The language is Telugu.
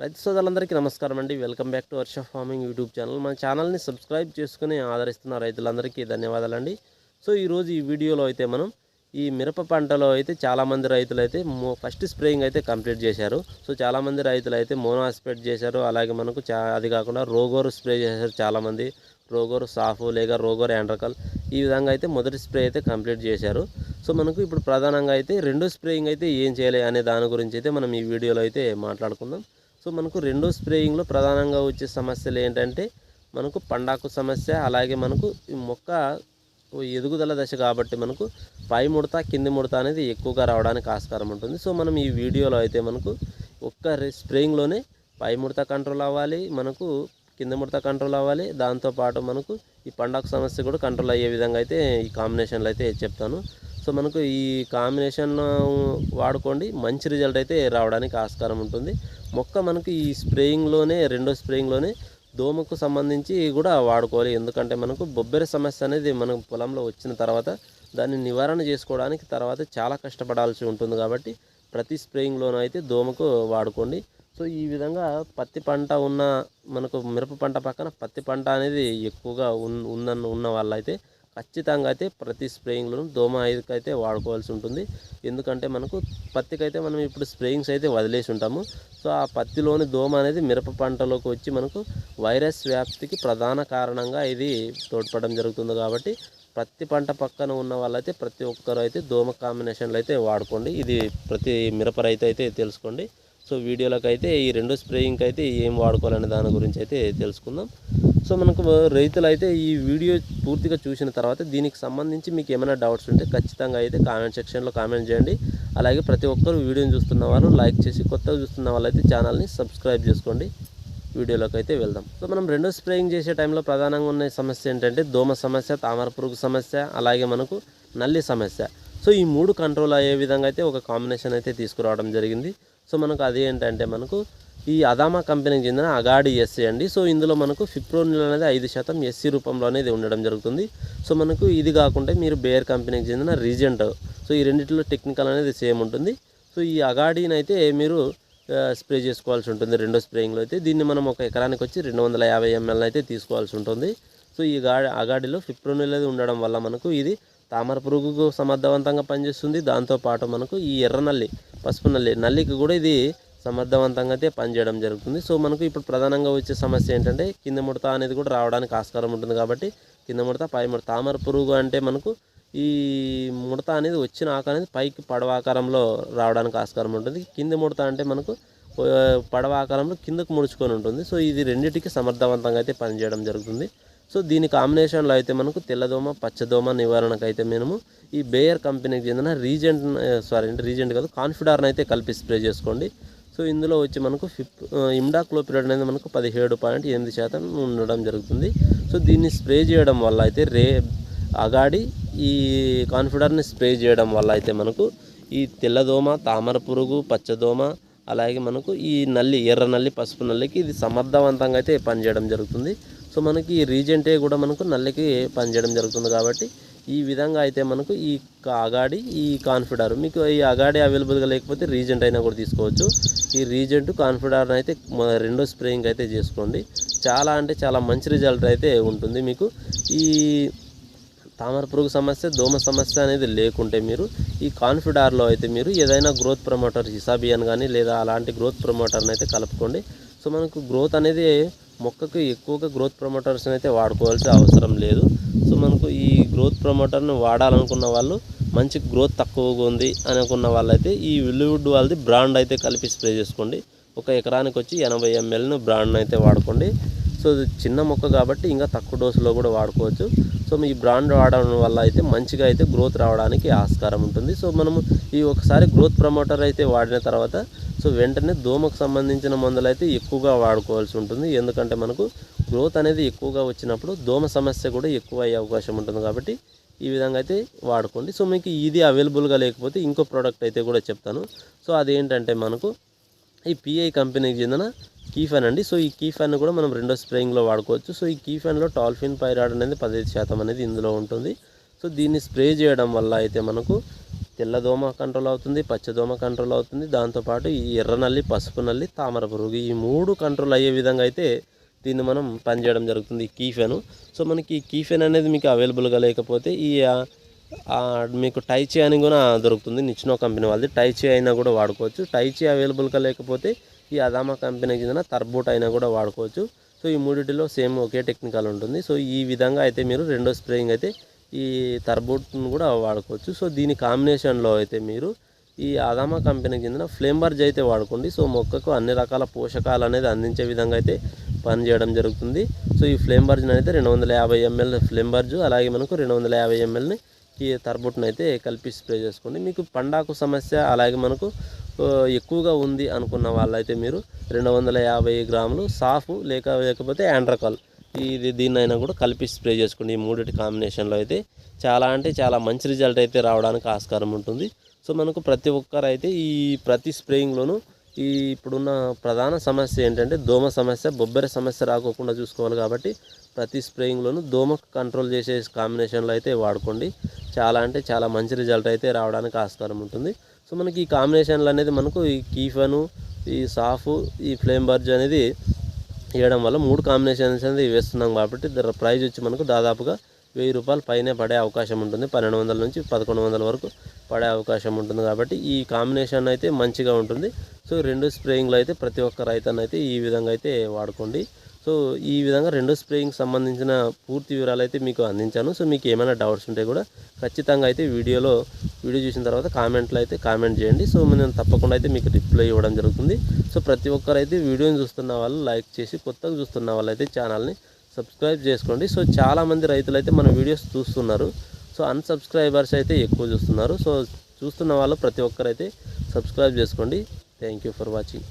రైతు సోదరులందరికీ నమస్కారం అండి. Welcome back to Varsha farming YouTube channel. మన ఛానల్ని సబ్స్క్రైబ్ చేసుకుని ఆదరిస్తున్న రైతులందరికీ ధన్యవాదాలండి. సో ఈరోజు ఈ వీడియోలో అయితే మనం ఈ మిరప పంటలో అయితే చాలామంది రైతులు అయితే మో ఫస్ట్ స్ప్రేయింగ్ అయితే కంప్లీట్ చేశారు. సో చాలామంది రైతులు అయితే మోనోస్పెట్ చేశారు. అలాగే మనకు చా అది కాకుండా రోగోరు స్ప్రే చేశారు చాలామంది. రోగోరు సాఫు లేక రోగోరు యాండ్రకల్ ఈ విధంగా అయితే మొదటి స్ప్రే అయితే కంప్లీట్ చేశారు. సో మనకు ఇప్పుడు ప్రధానంగా అయితే రెండో స్ప్రేయింగ్ అయితే ఏం చేయాలి అనే దాని గురించి అయితే మనం ఈ వీడియోలో అయితే మాట్లాడుకుందాం. సో మనకు రెండో స్ప్రేయింగ్లో ప్రధానంగా వచ్చే సమస్యలు ఏంటంటే మనకు పండాకు సమస్య అలాగే మనకు ఈ మొక్క ఎదుగుదల దశ కాబట్టి మనకు పై ముడత కింది ముడత అనేది ఎక్కువగా రావడానికి ఆస్కారం ఉంటుంది. సో మనం ఈ వీడియోలో అయితే మనకు ఒక్క స్ప్రేయింగ్లోనే పై ముడత కంట్రోల్ అవ్వాలి మనకు కింద ముడత కంట్రోల్ అవ్వాలి దాంతోపాటు మనకు ఈ పండాకు సమస్య కూడా కంట్రోల్ అయ్యే విధంగా అయితే ఈ కాంబినేషన్లో అయితే చెప్తాను. సో మనకు ఈ కాంబినేషన్ వాడుకోండి. మంచి రిజల్ట్ అయితే రావడానికి ఆస్కారం ఉంటుంది. మొక్క మనకు ఈ స్ప్రేయింగ్లోనే రెండో స్ప్రేయింగ్లోనే దోమకు సంబంధించి కూడా వాడుకోవాలి. ఎందుకంటే మనకు బొబ్బెర సమస్య అనేది మనం పొలంలో వచ్చిన తర్వాత దాన్ని నివారణ చేసుకోవడానికి తర్వాత చాలా కష్టపడాల్సి ఉంటుంది కాబట్టి ప్రతి స్ప్రేయింగ్లోనూ అయితే దోమకు వాడుకోండి. సో ఈ విధంగా పత్తి పంట ఉన్న మనకు మిరప పంట పక్కన పత్తి పంట అనేది ఎక్కువగా ఉన్ ఉన్న వాళ్ళైతే ఖచ్చితంగా అయితే ప్రతి స్ప్రేయింగ్లోనూ దోమ అయితే వాడుకోవాల్సి ఉంటుంది. ఎందుకంటే మనకు పత్తికైతే మనం ఇప్పుడు స్ప్రేయింగ్స్ అయితే వదిలేసి ఉంటాము. సో ఆ పత్తిలోని దోమ అనేది మిరప పంటలోకి వచ్చి మనకు వైరస్ వ్యాప్తికి ప్రధాన కారణంగా ఇది తోడ్పడడం జరుగుతుంది కాబట్టి ప్రతి పంట పక్కన ఉన్న వాళ్ళైతే ప్రతి ఒక్కరు అయితే దోమ కాంబినేషన్లు అయితే వాడుకోండి. ఇది ప్రతి మిరప రైతు అయితే తెలుసుకోండి. సో వీడియోలకు అయితే ఈ రెండు స్ప్రేయింగ్కి అయితే ఏం వాడుకోవాలనే దాని గురించి అయితే తెలుసుకుందాం. సో మనకు రైతులు అయితే ఈ వీడియో పూర్తిగా చూసిన తర్వాత దీనికి సంబంధించి మీకు ఏమైనా డౌట్స్ ఉంటే ఖచ్చితంగా అయితే కామెంట్ సెక్షన్లో కామెంట్ చేయండి. అలాగే ప్రతి ఒక్కరు వీడియోని చూస్తున్న వాళ్ళు లైక్ చేసి కొత్తగా చూస్తున్న వాళ్ళైతే ఛానల్ని సబ్స్క్రైబ్ చేసుకోండి. వీడియోలోకి అయితే వెళ్దాం. సో మనం రెండో స్ప్రేయింగ్ చేసే టైంలో ప్రధానంగా ఉన్న సమస్య ఏంటంటే దోమ సమస్య తామర పురుగు సమస్య అలాగే మనకు నల్లి సమస్య. సో ఈ మూడు కంట్రోల్ అయ్యే విధంగా అయితే ఒక కాంబినేషన్ అయితే తీసుకురావడం జరిగింది. సో మనకు అది ఏంటంటే మనకు ఈ అదామా కంపెనీకి చెందిన అగాడి ఎస్సీ అండి. సో ఇందులో మనకు ఫిప్రోనిల్ అనేది ఐదు శాతం ఎస్సీ రూపంలో అనేది ఉండడం జరుగుతుంది. సో మనకు ఇది కాకుండా మీరు బేర్ కంపెనీకి చెందిన రీజెంట్. సో ఈ రెండిట్లో టెక్నికల్ అనేది సేమ్ ఉంటుంది. సో ఈ అగాడిని అయితే మీరు స్ప్రే చేసుకోవాల్సి ఉంటుంది. రెండో స్ప్రేయింగ్లో అయితే దీన్ని మనం ఒక ఎకరానికి వచ్చి రెండు వందల యాభై ఎంఎల్ అయితే తీసుకోవాల్సి ఉంటుంది. సో ఈ గా అగాడిలో ఫిప్రోనిల్ అనేది ఉండడం వల్ల మనకు ఇది తామర పురుగుకు సమర్థవంతంగా పనిచేస్తుంది. దాంతోపాటు మనకు ఈ ఎర్ర నల్లి పసుపు నల్లి నల్లికి కూడా ఇది సమర్థవంతంగా అయితే పనిచేయడం జరుగుతుంది. సో మనకు ఇప్పుడు ప్రధానంగా వచ్చే సమస్య ఏంటంటే కింద ముడత అనేది కూడా రావడానికి ఆస్కారం ఉంటుంది కాబట్టి కింద ముడత పై ముడత తామర పురుగు అంటే మనకు ఈ ముడత అనేది వచ్చిన ఆకారం అనేది పైకి పడవ ఆకారంలో రావడానికి ఆస్కారం ఉంటుంది. కింద ముడత అంటే మనకు పడవ ఆకారంలో కిందకు ముడుచుకొని ఉంటుంది. సో ఇది రెండింటికి సమర్థవంతంగా అయితే పనిచేయడం జరుగుతుంది. సో దీని కాంబినేషన్లో అయితే మనకు తెల్లదోమ పచ్చదోమ నివారణకు అయితే మేము ఈ బేయర్ కంపెనీకి చెందిన రీజెంట్ సారీ రీజెంట్ కాదు కాన్ఫిడార్ని అయితే కలిపి స్ప్రే చేసుకోండి. సో ఇందులో వచ్చి మనకు ఇమ్డా ఇమ్డాక్లోపిరడ్ అనేది మనకు పదిహేడు పాయింట్ ఎనిమిది శాతం ఉండడం జరుగుతుంది. సో దీన్ని స్ప్రే చేయడం వల్ల అయితే రే అగాడి ఈ కాన్ఫిడర్ని స్ప్రే చేయడం వల్ల అయితే మనకు ఈ తెల్లదోమ తామర పురుగు పచ్చదోమ అలాగే మనకు ఈ నల్లి ఎర్ర నల్లి పసుపు నల్లికి ఇది సమర్థవంతంగా అయితే పనిచేయడం జరుగుతుంది. సో మనకి ఈ రీజెంటే కూడా మనకు నల్లికి పనిచేయడం జరుగుతుంది కాబట్టి ఈ విధంగా అయితే మనకు ఈ అగాడి ఈ కాన్ఫిడారు. మీకు ఈ అగాడి అవైలబుల్గా లేకపోతే రీజెంట్ అయినా కూడా తీసుకోవచ్చు. ఈ రీజెంట్ కాన్ఫిడార్ని అయితే రెండో స్ప్రేయింగ్ అయితే చేసుకోండి. చాలా అంటే చాలా మంచి రిజల్ట్ అయితే ఉంటుంది మీకు. ఈ తామర పురుగు సమస్య దోమ సమస్య అనేది లేకుంటే మీరు ఈ కాన్ఫిడార్లో అయితే మీరు ఏదైనా గ్రోత్ ప్రమోటర్ హిసాబియన్ కానీ లేదా అలాంటి గ్రోత్ ప్రమోటర్ని అయితే కలుపుకోండి. సో మనకు గ్రోత్ అనేది మొక్కకు ఎక్కువగా గ్రోత్ ప్రమోటర్స్ని అయితే వాడుకోవాల్సిన అవసరం లేదు. గ్రోత్ ప్రమోటర్ని వాడాలనుకున్న వాళ్ళు మంచి గ్రోత్ తక్కువగా ఉంది అనుకున్న వాళ్ళైతే ఈ విల్లువుడ్ వాళ్ళది బ్రాండ్ అయితే కలిపి స్ప్రే చేసుకోండి. ఒక ఎకరానికి వచ్చి ఎనభై ఎంఎల్ను బ్రాండ్ అయితే వాడుకోండి. సో చిన్న మొక్క కాబట్టి ఇంకా తక్కువ డోసులో కూడా వాడుకోవచ్చు. సో ఈ బ్రాండ్ వాడడం వల్ల అయితే మంచిగా అయితే గ్రోత్ రావడానికి ఆస్కారం ఉంటుంది. సో మనము ఈ ఒకసారి గ్రోత్ ప్రమోటర్ అయితే వాడిన తర్వాత సో వెంటనే దోమకు సంబంధించిన మందులు అయితే ఎక్కువగా వాడుకోవాల్సి ఉంటుంది. ఎందుకంటే మనకు గ్రోత్ అనేది ఎక్కువగా వచ్చినప్పుడు దోమ సమస్య కూడా ఎక్కువ అయ్యే అవకాశం ఉంటుంది కాబట్టి ఈ విధంగా అయితే వాడుకోండి. సో మీకు ఇది అవైలబుల్గా లేకపోతే ఇంకో ప్రోడక్ట్ అయితే కూడా చెప్తాను. సో అదేంటంటే మనకు ఈ పిఐ కంపెనీకి చెందిన కీఫాన్ అండి. సో ఈ కీఫాన్ కూడా మనం రెండో స్ప్రేయింగ్లో వాడుకోవచ్చు. సో ఈ కీఫాన్లో టాల్ఫిన్ పైరాడ్ అనేది పదిహేను శాతం అనేది ఇందులో ఉంటుంది. సో దీన్ని స్ప్రే చేయడం వల్ల అయితే మనకు తెల్లదోమ కంట్రోల్ అవుతుంది పచ్చదోమ కంట్రోల్ అవుతుంది. దాంతోపాటు ఈ ఎర్ర నల్లి పసుపు నల్లి తామర పురుగు ఈ మూడు కంట్రోల్ అయ్యే విధంగా అయితే దీన్ని మనం పనిచేయడం జరుగుతుంది ఈ కీఫెన్ సో మనకి కీఫెన్ అనేది మీకు అవైలబుల్గా లేకపోతే ఈ మీకు టైచీ అని కూడా దొరుకుతుంది. నిచ్చినో కంపెనీ వాళ్ళది. టైచీ అయినా కూడా వాడుకోవచ్చు. టైచీ అవైలబుల్గా లేకపోతే ఈ అదామా కంపెనీకి చెందిన తర్బూట్ అయినా కూడా వాడుకోవచ్చు. సో ఈ మూడిటిలో సేమ్ ఒకే టెక్నికల్ ఉంటుంది. సో ఈ విధంగా అయితే మీరు రెండో స్ప్రేయింగ్ అయితే ఈ తర్బూట్ను కూడా వాడుకోవచ్చు. సో దీని కాంబినేషన్లో అయితే మీరు ఈ అదామా కంపెనీకి చెందిన ఫ్లేంబర్జ్ అయితే వాడుకోండి. సో మొక్కకు అన్ని రకాల పోషకాలు అనేది అందించే విధంగా అయితే పనిచేయడం జరుగుతుంది. సో ఈ ఫ్లేంబర్జ్ అయితే రెండు వందల యాభై ఎంఎల్ ఫ్లేంబర్జ్ అలాగే మనకు రెండు వందల యాభై ఎంఎల్ని ఈ తర్బుట్ని అయితే కలిపి స్ప్రే చేసుకోండి. మీకు పండాకు సమస్య అలాగే మనకు ఎక్కువగా ఉంది అనుకున్న వాళ్ళైతే మీరు రెండు వందల యాభై గ్రాములు సాఫ్ లేక లేకపోతే యాండ్రకాల్ ఇది దీన్నైనా కూడా కలిపి స్ప్రే చేసుకోండి. ఈ మూడిటి కాంబినేషన్లో అయితే చాలా అంటే చాలా మంచి రిజల్ట్ అయితే రావడానికి ఆస్కారం ఉంటుంది. సో మనకు ప్రతి ఒక్కరు అయితే ఈ ప్రతి స్ప్రేయింగ్లోనూ ఈ ఇప్పుడున్న ప్రధాన సమస్య ఏంటంటే దోమ సమస్య బొబ్బెర సమస్య రాకోకుండా చూసుకోవాలి కాబట్టి ప్రతి స్ప్రేయింగ్లోనూ దోమ కంట్రోల్ చేసే కాంబినేషన్లో అయితే వాడుకోండి. చాలా అంటే చాలా మంచి రిజల్ట్ అయితే రావడానికి ఆస్కారం ఉంటుంది. సో మనకి ఈ కాంబినేషన్లు అనేది మనకు ఈ కీఫను ఈ సాఫ్ ఈ ఫ్లేమ్ బర్జ్ అనేది వేయడం వల్ల మూడు కాంబినేషన్స్ అనేది వేస్తున్నాం కాబట్టి ప్రైజ్ వచ్చి మనకు దాదాపుగా వెయ్యి రూపాయలు పైనే పడే అవకాశం ఉంటుంది. పన్నెండు వందల నుంచి పదకొండు వందల వరకు పడే అవకాశం ఉంటుంది కాబట్టి ఈ కాంబినేషన్ అయితే మంచిగా ఉంటుంది. సో రెండు స్ప్రేయింగ్లు అయితే ప్రతి ఒక్క రైతన్న అయితే ఈ విధంగా అయితే వాడుకోండి. సో ఈ విధంగా రెండు స్ప్రేయింగ్ సంబంధించిన పూర్తి వివరాలు అయితే మీకు అందించాను. సో మీకు ఏమైనా డౌట్స్ ఉంటే కూడా ఖచ్చితంగా అయితే వీడియోలో వీడియో చూసిన తర్వాత కామెంట్లో అయితే కామెంట్ చేయండి. సో నేను తప్పకుండా అయితే మీకు రిప్లై ఇవ్వడం జరుగుతుంది. సో ప్రతి ఒక్కరైతే వీడియోని చూస్తున్న వాళ్ళు లైక్ చేసి కొత్తగా చూస్తున్న వాళ్ళు అయితే ఛానల్ని సబ్స్క్రైబ్ చేసుకోండి. సో చాలామంది రైతులు అయితే మన వీడియోస్ చూస్తున్నారు. సో అన్సబ్స్క్రైబర్స్ అయితే ఎక్కువ చూస్తున్నారు. సో చూస్తున్న వాళ్ళు ప్రతి ఒక్కరైతే సబ్స్క్రైబ్ చేసుకోండి. Thank you for watching